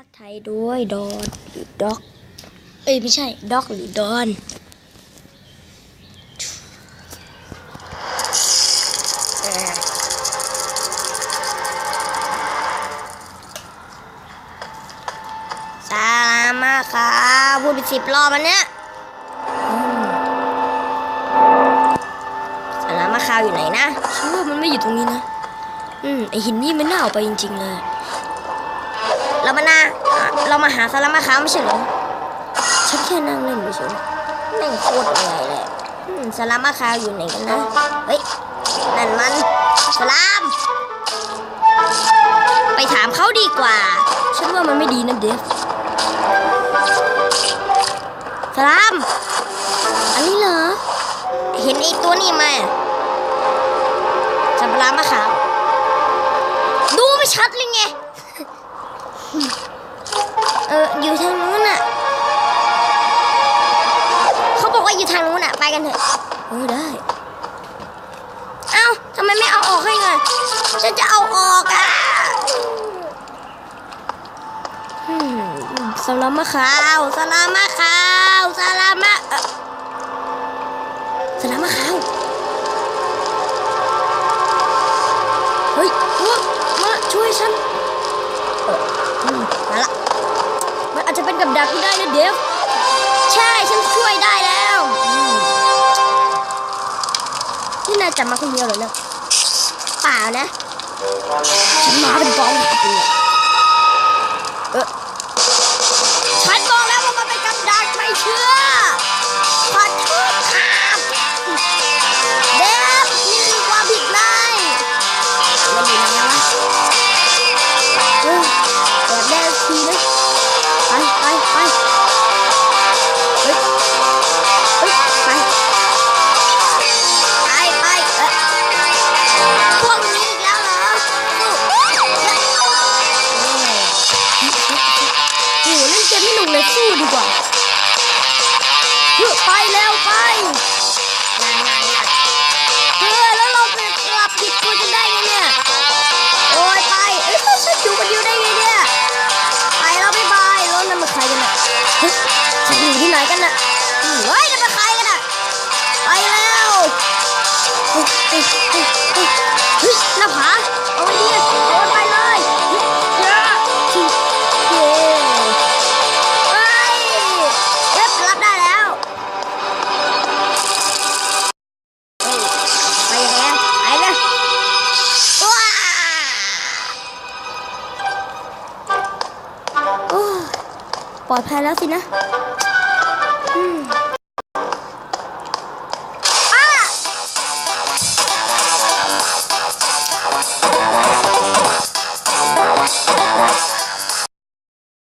ภาคไทยด้วยดอนหรือด็อก เอ้ยไม่ใช่ด็อกหรือดอนเอ่อสลามมาค่ะพูดไปสิบรอบมันเนี้ยอืมสลามมาคาวอยู่ไหนนะฉันว่ามันไม่อยู่ตรงนี้นะ อืมไอหินนี่มันน่าเอาไปจริง ๆ เลย เรามานาเรามาหาสารามาขาวไม่ใช่เหรอฉันแค่นั่งเล่นเฉยๆแม่งโคตรเหนื่อยเลยอืมสารามาขาวอยู่ไหนกันนะเฮ้ยนั่นมันสลาม ไปถามเขาดีกว่า ฉันว่ามันไม่ดีนะเดฟสลาม อันนี้เหรอ เห็นไอ้ตัวนี้ไหมสารามาขาวดูไม่ชัดเลยไง เอออยู่ทางนู้นน่ะเขาบอกว่าอยู่ทางนู้นน่ะ ไปกันเถอะเออได้ เอ้าทำไมไม่เอาออกให้ไงฉันจะเอาออกอะอืมสลามมะขาวสลามมะขาวสลามม มาละมันอาจจะเป็นกับดักก็ได้นะเดฟใช่ฉันช่วยได้แล้วนี่นายจับมาคนเดียวเหรอเนี่ยเปล่านะฉันมาเป็นกองทัพเลยเออฉันบอกแล้วว่ามันเป็นกับดักไม่เชื่อขอโทษครับเดฟนี่คือความผิดนายมันอยู่ไหนะ สู้ดีกว่าเฮ้ยไปแล้วไปเฮ้ยแล้วเราไปกลับผิดคนกันได้ไงเนี่ยโอ้ยไปเอ้ยฉันอยู่คนเดียวได้ไงเนี่ยไปแล้วบ๊ายบายแล้วนั่นมันใครกันน่ะเฮ้ยฉันอยู่ที่ไหนกันน่ะเฮ้ยนั่นมันใครกันน่ะไปแล้ว ปลอดภัยแล้วสินะ